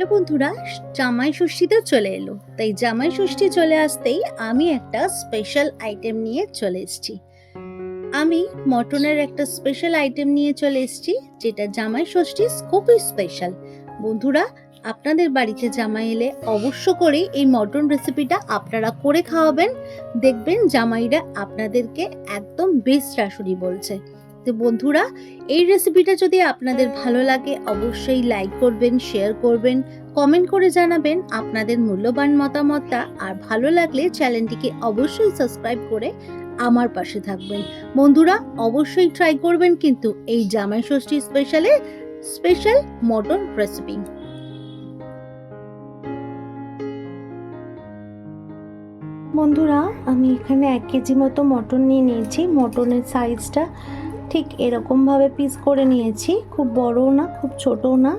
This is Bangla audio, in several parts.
হ্যালো বন্ধুরা, জামাই ষষ্ঠীতে চলে এলো। তাই জামাই ষষ্ঠী চলে আসতেই আমি একটা স্পেশাল আইটেম নিয়ে চলে এসেছি। আমি মটনের একটা স্পেশাল আইটেম নিয়ে চলে এসেছি, যেটা জামাই ষষ্ঠী খুবই স্পেশাল বন্ধুরা, আপনাদের বাড়িতে জামাই এলে অবশ্য করে এই মটন রেসিপিটা আপনারা করে খাওয়াবেন। দেখবেন জামাইরা আপনাদেরকে একদম বেস্ট শাশুড়ি বলছে। তো বন্ধুরা, এই রেসিপিটা যদি আপনাদের ভালো লাগে, অবশ্যই লাইক করবেন শেয়ার করবেন কমেন্ট করে জানাবেন আপনাদের মূল্যবান মতামতটা। আর ভালো লাগলে চ্যানেলটিকে অবশ্যই সাবস্ক্রাইব করে আমার পাশে থাকবেন। বন্ধুরা, অবশ্যই ট্রাই করবেন কিন্তু এই জামাই ষষ্ঠী স্পেশালে স্পেশাল মটন রেসিপি বন্ধুরা, আমি এখানে এক কেজি মতো মটন নিয়ে নিয়েছি। মটনের সাইজটা ঠিক এরকমভাবে পিস করে নিয়েছি। খুব বড়ও না, খুব ছোটও না।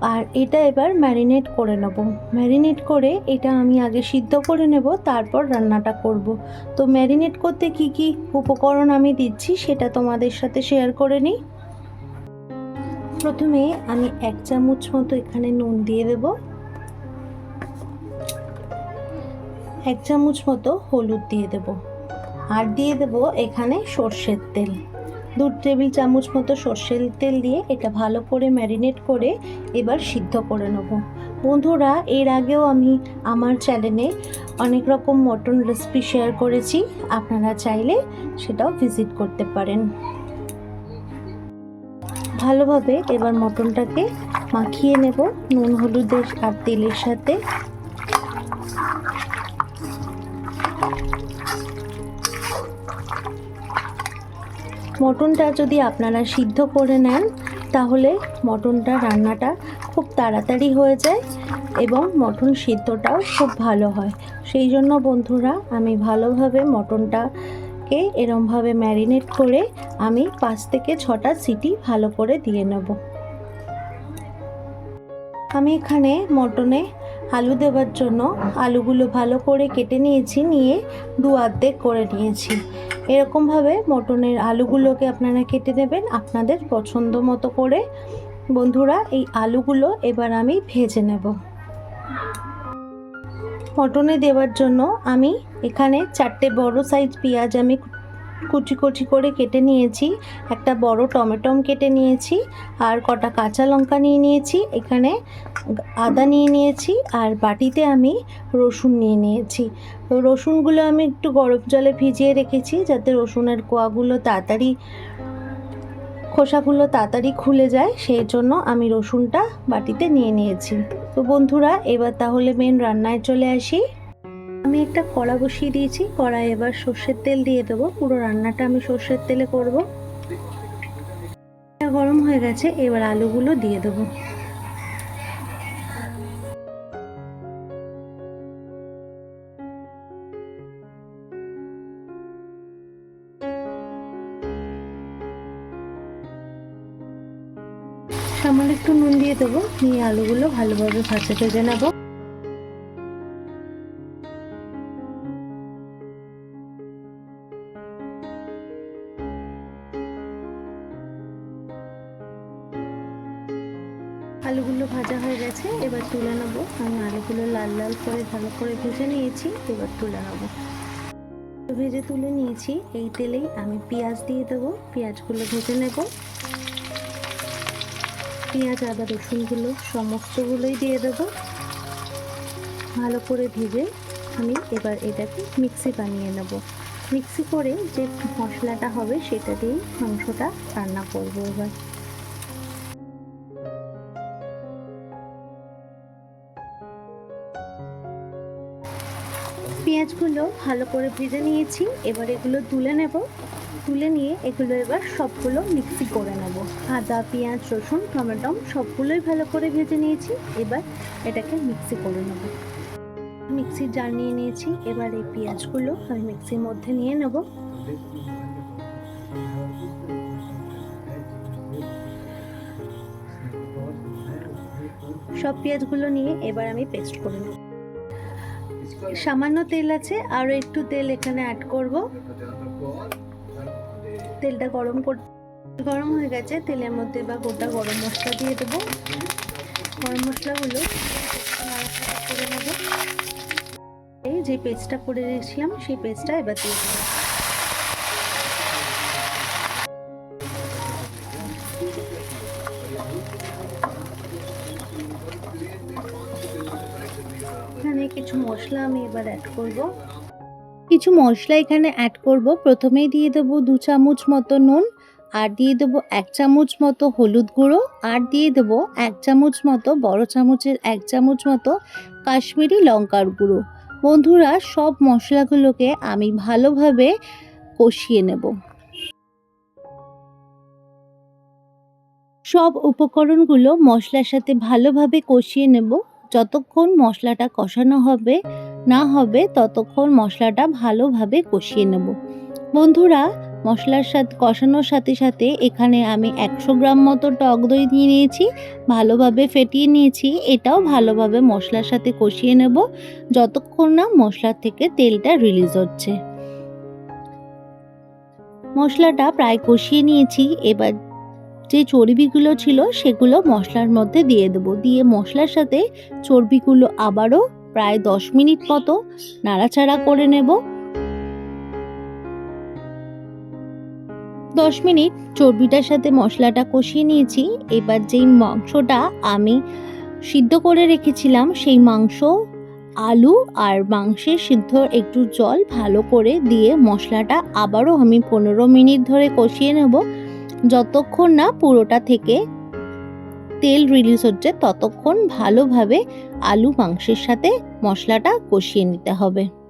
আর এটা এবার ম্যারিনেট করে নেব। ম্যারিনেট করে এটা আমি আগে সিদ্ধ করে নেব, তারপর রান্নাটা করব। তো ম্যারিনেট করতে কি কি উপকরণ আমি দিচ্ছি সেটা তোমাদের সাথে শেয়ার করে নিই। প্রথমে আমি এক চামচ মতো এখানে নুন দিয়ে দেব। এক চামচ মতো হলুদ দিয়ে দেব। আর দিয়ে দেব এখানে সর্ষের তেল। দু টেবিল চামচ মতো সর্ষের তেল দিয়ে এটা ভালো করে ম্যারিনেট করে এবার সিদ্ধ করে নেব। বন্ধুরা, এর আগেও আমি আমার চ্যানেলে অনেক রকম মটন রেসিপি শেয়ার করেছি। আপনারা চাইলে সেটাও ভিজিট করতে পারেন। ভালোভাবে এবার মটনটাকে মাখিয়ে নেব নুন হলুদের আর তেলের সাথে। মটনটা যদি আপনারা সিদ্ধ করে নেন, তাহলে মটনটা রান্নাটা খুব তাড়াতাড়ি হয়ে যায় এবং মটন সিদ্ধটাও খুব ভালো হয়। সেই জন্য বন্ধুরা, আমি ভালোভাবে মটনটাকে এরমভাবে ম্যারিনেট করে আমি পাঁচ থেকে ছটা সিটি ভালো করে দিয়ে নেব। আমি এখানে মটনে আলু দেওয়ার জন্য আলুগুলো ভালো করে কেটে নিয়েছি, নিয়ে দু অর্ধেক করে নিয়েছি। এরকমভাবে মটনের আলুগুলোকে আপনারা কেটে নেবেন আপনাদের পছন্দ মতো করে। বন্ধুরা, এই আলুগুলো এবার আমি ভেজে নেব। মটনে দেওয়ার জন্য আমি এখানে চারটে বড় সাইজ পেঁয়াজ আমি কুচি কুচি করে কেটে নিয়েছি। একটা বড় টমেটম কেটে নিয়েছি আর কটা কাঁচা লঙ্কা নিয়ে নিয়েছি। এখানে আদা নিয়ে নিয়েছি আর বাটিতে আমি রসুন নিয়ে নিয়েছি। রসুনগুলো আমি একটু গরম জলে ভিজিয়ে রেখেছি যাতে রসুনের কোয়াগুলো তাড়াতাড়ি, খোসাগুলো তাড়াতাড়ি খুলে যায়। সেই জন্য আমি রসুনটা বাটিতে নিয়ে নিয়েছি। তো বন্ধুরা, এবার তাহলে মেন রান্নায় চলে আসি। আমি একটা কড়া বসিয়ে দিয়েছি কড়াই এবার সর্ষের তেল দিয়ে দেবো। পুরো রান্নাটা আমি সর্ষের তেলে করব। গরম হয়ে গেছে, এবার আলুগুলো দিয়ে দেবো। সামান্য একটু নুন দিয়ে দেবো, নিয়ে আলুগুলো ভালোভাবে ভাজা ভেজে নেব। তুলে নেব। আমি আলুগুলো লাল লাল করে ভালো করে ভেজে নিয়েছি, এবার তুলে নেব। ভেজে তুলে নিয়েছি, এই তেলেই আমি পেঁয়াজ দিয়ে দেবো। পেঁয়াজগুলো ভেজে নেব। পেঁয়াজ, আদা, রসুনগুলো সমস্তগুলোই দিয়ে দেবো। ভালো করে ভেজে আমি এবার এটাকে মিক্সি বানিয়ে নেব। মিক্সি করে যে মশলাটা হবে সেটা দিয়েই মাংসটা রান্না করব এবার। পেঁয়াজগুলো ভালো করে ভেজে নিয়েছি। এবার এগুলো তুলে নেব। তুলে নিয়ে এগুলো এবার সবগুলো মিক্সি করে নেব। আদা, পেঁয়াজ, রসুন টমেটম সবগুলোই ভালো করে ভেজে নিয়েছি। এবার এটাকে মিক্সি করে নেব। মিক্সির জার নিয়ে নিয়েছি। এবার এই পেঁয়াজগুলো আমি মিক্সির মধ্যে নিয়ে নেব। সব পেঁয়াজগুলো নিয়ে এবার আমি পেস্ট করে নেব। সামান্য তেল আছে আরও একটু তেল এখানে অ্যাড করব। তেলটা গরম কর গরম হয়ে গেছে, তেলের মধ্যে বা গোটা গরম মশলা দিয়ে দেবো। গরম মশলাগুলো করে নেব এই যে পেস্টটা করে রেখেছিলাম, সেই পেস্টটা এবার দিয়ে দেবো। মশলা আমি এবার অ্যাড করব। কিছু মশলা এখানে অ্যাড করব। প্রথমেই দিয়ে দেবো দু চামচ মতো নুন, আর দিয়ে দেবো এক চামচ মতো হলুদ গুঁড়ো, আর দিয়ে দেবো এক চামচ মতো, বড় চামচের এক চামচ মতো কাশ্মীরি লঙ্কার গুঁড়ো। বন্ধুরা, সব মশলাগুলোকে আমি ভালোভাবে কষিয়ে নেব। সব উপকরণগুলো মশলার সাথে ভালোভাবে কষিয়ে নেব। যতক্ষণ মশলাটা কষানো হবে, না হবে, ততক্ষণ মশলাটা ভালোভাবে কষিয়ে নেব। বন্ধুরা, মশলার সাথে, কষানোর সাথে সাথে এখানে আমি একশো গ্রাম মতো টক দই দিয়ে নিয়েছি, ভালোভাবে ফেটিয়ে নিয়েছি, এটাও ভালোভাবে মশলার সাথে কষিয়ে নেব, যতক্ষণ না মশলার থেকে তেলটা রিলিজ হচ্ছে। মশলাটা প্রায় কষিয়ে নিয়েছি, এবার যে চর্বিগুলো ছিল সেগুলো মশলার মধ্যে দিয়ে দেবো। দিয়ে মশলার সাথে চর্বিগুলো আবারও প্রায় দশ মিনিট মতো নাড়াচাড়া করে নেব। দশ মিনিট চর্বিটার সাথে মশলাটা কষিয়ে নিয়েছি। এবার যেই মাংসটা আমি সিদ্ধ করে রেখেছিলাম সেই মাংস, আলু আর মাংসের সিদ্ধ একটু জল ভালো করে দিয়ে মশলাটা আবারও আমি পনেরো মিনিট ধরে কষিয়ে নেব। যতক্ষণ না পুরোটা থেকে তেল রিলিজ হচ্ছে, ততক্ষণ ভালোভাবে আলু মাংসের সাথে মশলাটা কষিয়ে নিতে হবে।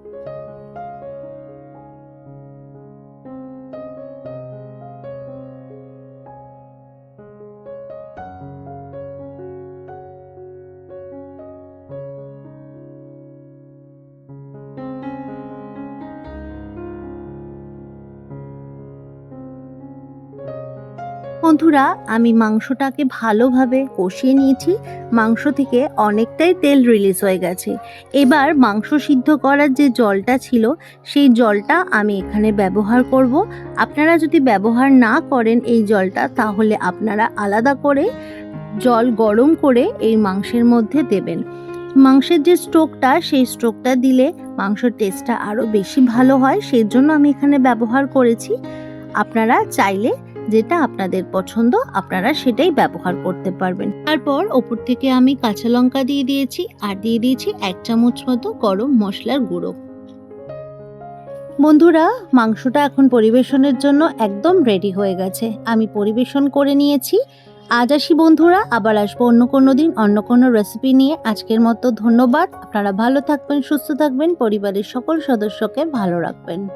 বন্ধুরা, আমি মাংসটাকে ভালোভাবে কষিয়ে নিয়েছি। মাংস থেকে অনেকটাই তেল রিলিজ হয়ে গেছে। এবার মাংস সিদ্ধ করার যে জলটা ছিল, সেই জলটা আমি এখানে ব্যবহার করব। আপনারা যদি ব্যবহার না করেন এই জলটা, তাহলে আপনারা আলাদা করে জল গরম করে এই মাংসের মধ্যে দেবেন। মাংসের যে স্টোকটা, সেই স্টোকটা দিলে মাংসের টেস্টটা আরও বেশি ভালো হয়। সেই জন্য আমি এখানে ব্যবহার করেছি। আপনারা চাইলে যেটা আপনাদের পছন্দ, আপনারা সেটাই ব্যবহার করতে পারবেন। তারপর ওপর থেকে আমি কাঁচা লঙ্কা দিয়ে দিয়েছি, আর দিয়ে দিয়েছি এক চামচ মতো গরম মশলার গুঁড়ো। বন্ধুরা, মাংসটা এখন পরিবেশনের জন্য একদম রেডি হয়ে গেছে। আমি পরিবেশন করে নিয়েছি। আজ আসি বন্ধুরা, আবার আসব অন্য কোনো দিন, অন্য কোনো রেসিপি নিয়ে। আজকের মতো ধন্যবাদ। আপনারা ভালো থাকবেন, সুস্থ থাকবেন, পরিবারের সকল সদস্যকে ভালো রাখবেন।